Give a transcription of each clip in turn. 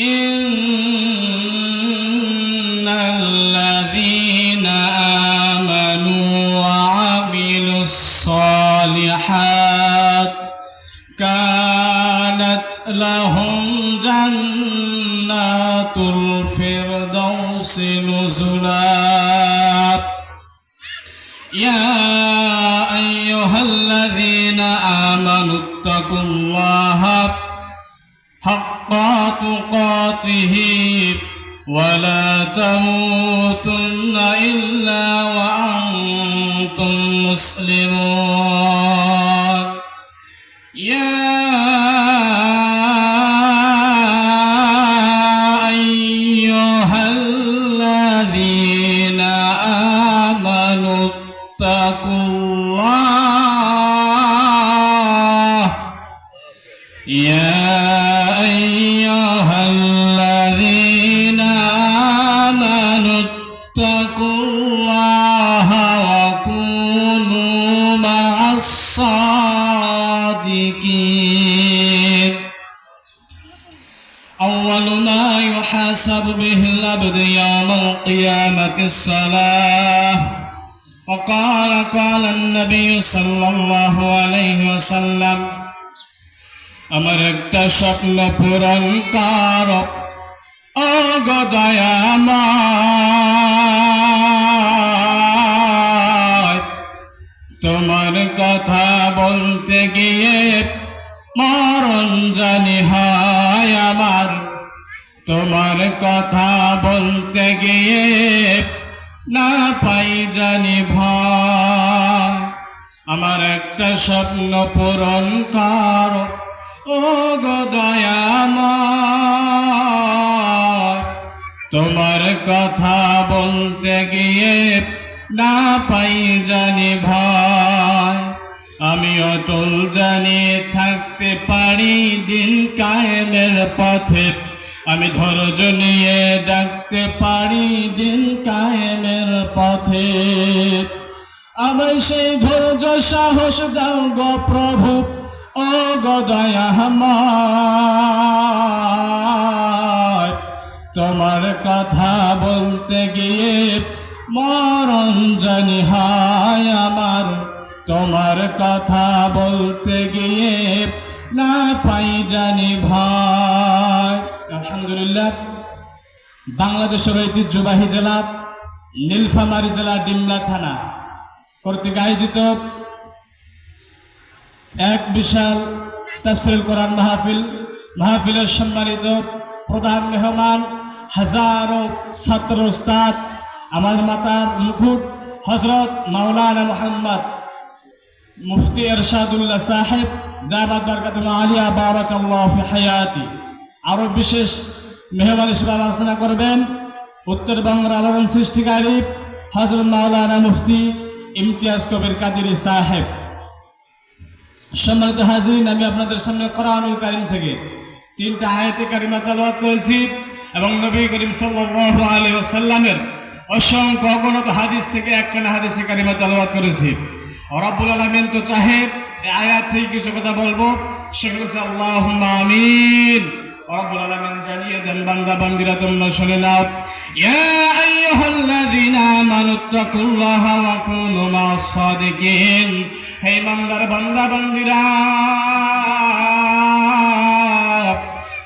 إن الذين آمنوا وعملوا الصالحات كانت لهم جنات الفردوس نزلا. يا أيها الذين آمنوا اتقوا الله حق تقاته ولا تموتن إلا وأنتم مسلمون أول ما يحاسب به العبد يوم القيامة الصلاة وقال قال النبي صلى الله عليه وسلم আমার একটা স্বপ্ন পূরণ কর অগদয়াময় তোমার কথা বলতে গিয়ে মরণ জানি হয় আমার তোমার কথা বলতে গিয়ে না পাই জানি ভয়। আমার একটা স্বপ্ন পূরণ কর, ও গদয়াময় তোমার কথা বলতে গিয়ে না পাই জানি ভয়। আমি অটল জানি থাকতে পারি দিন কায়েমের পথে। আমি ধৈর্য নিয়ে ডাকতে পারি দিন কায়েমের পথে। আমার সেই ধৈর্য সাহস দাও গো প্রভু, ও গদয়াময় তোমার কথা বলতে গিয়ে মরণ জানি হয় আমার। তোমার কথা বলতে গিয়ে না পাই জানি ভয়। আলহামদুলিল্লাহ, বাংলাদেশের ঐতিহ্যবাহী জেলা নীলফামারী জেলা ডিমলা থানা কর্তৃক আয়োজিত এক বিশাল তাফসিল কোরআন মাহফিল, মাহফিলের সম্মানিত প্রধান মেহমান, হাজারো ছাত্র উস্তাদ, আমার মাতার মুকুট হজরত মাওলানা মোহাম্মদ মুফতি এরশাদুল্লাহ সাহেব দাবাদ বরকাতুল আলিয়া বারাকাল্লাহ ফি হায়াতি। আরও বিশেষ মেহমান হিসেবে আলোচনা করবেন। উত্তর উত্তরবঙ্গের আলোড়ন সৃষ্টিকারী হজরত মাওলানা মুফতি ইমতিয়াজ কবির কাদিরি সাহেব। সম্মানিত হাজির আমি আপনাদের সামনে কোরআনুল কারিম থেকে তিনটা আয়াতে কারিমা তালাওয়াত করেছি এবং নবী করিম সাল্লাল্লাহু আলাইহি ওয়াসাল্লামের অসংখ্য অগণত হাদিস থেকে একখানা হাদিসে কারিমা তালাওয়াত করেছি। রব্বুল আলামিন তো চাহে, এই আয়াত থেকে কিছু কথা বলব। সেগুলো আল্লাহুম্মা আমিন। রব্বুল আলামিন জানিয়ে দেন, বান্দা, বান্দিরা, তোমরা শুনে নাও। ইয়া আইয়ুহাল্লাযীনা আমানুত্তাকুল্লাহা ওয়া কুনু মা'আস সাদিকিন। হে ইমানদার বান্দা, বান্দিরা!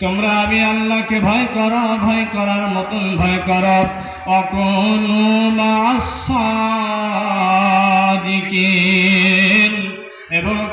তোমরা আমি আল্লাহকে ভয় করো, ভয় করার মতন ভয় করো। অকনু মা'আস সাদিকিন।